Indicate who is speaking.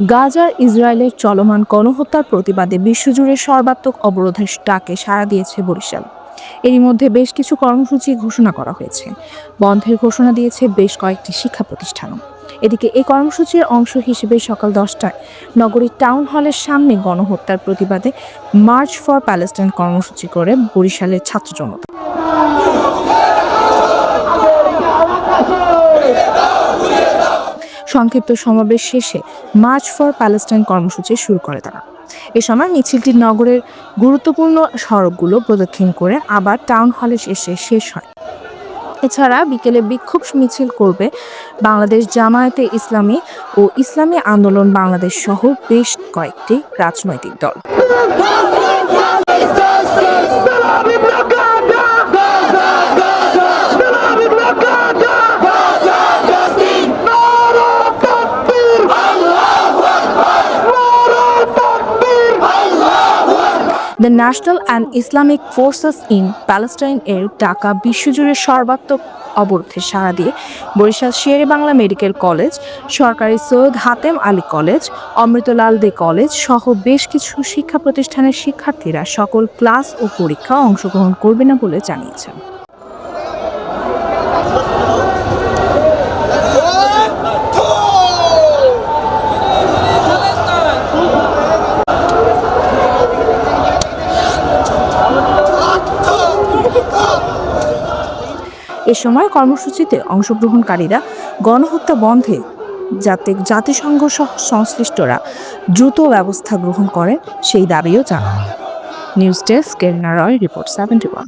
Speaker 1: গাজার ইসরায়েলের চলমান গণহত্যার প্রতিবাদে বিশ্বজুড়ে সর্বাত্মক অবরোধের ডাকে সাড়া দিয়েছে বরিশাল। এরই মধ্যে বেশ কিছু কর্মসূচি ঘোষণা করা হয়েছে। বন্ধের ঘোষণা দিয়েছে বেশ কয়েকটি শিক্ষা প্রতিষ্ঠানও। এদিকে এই কর্মসূচির অংশ হিসেবে সকাল দশটায় নগরীর টাউন হলের সামনে গণহত্যার প্রতিবাদে মার্চ ফর প্যালেস্টাইন কর্মসূচি করে বরিশালের ছাত্র জনতা। সংক্ষিপ্ত সমাবেশ শেষে মার্চ ফর প্যালেস্টাইন কর্মসূচি শুরু করে তারা। এ সময় মিছিলটি নগরের গুরুত্বপূর্ণ সড়কগুলো প্রদক্ষিণ করে আবার টাউন হলে এসে শেষ হয়। এছাড়া বিকেলে বিক্ষোভ মিছিল করবে বাংলাদেশ জামায়াতে ইসলামী ও ইসলামী আন্দোলন বাংলাদেশ সহ বেশ কয়েকটি রাজনৈতিক দল। The national and Islamic forces in Palestine এর ঢাকা বিশ্বজুড়ে সর্বাত্মক অবরোধে সাড়া দিয়ে বরিশাল শেরে বাংলা মেডিকেল কলেজ, সরকারি সৈয়দ হাতেম আলী কলেজ, অমৃতলাল দে কলেজ সহ বেশ কিছু শিক্ষা প্রতিষ্ঠানের শিক্ষার্থীরা সকল ক্লাস ও পরীক্ষা অংশগ্রহণ করবে না বলে জানিয়েছেন। এ সময় কর্মসূচিতে অংশগ্রহণকারীরা গণহত্যা বন্ধে যাতে জাতিসংঘ সহ সংশ্লিষ্টরা দ্রুত ব্যবস্থা গ্রহণ করে সেই দাবিও জানান নিউজ ডেস্ক কেরনা রয়, রিপোর্ট সেভেন্টি ওয়ান!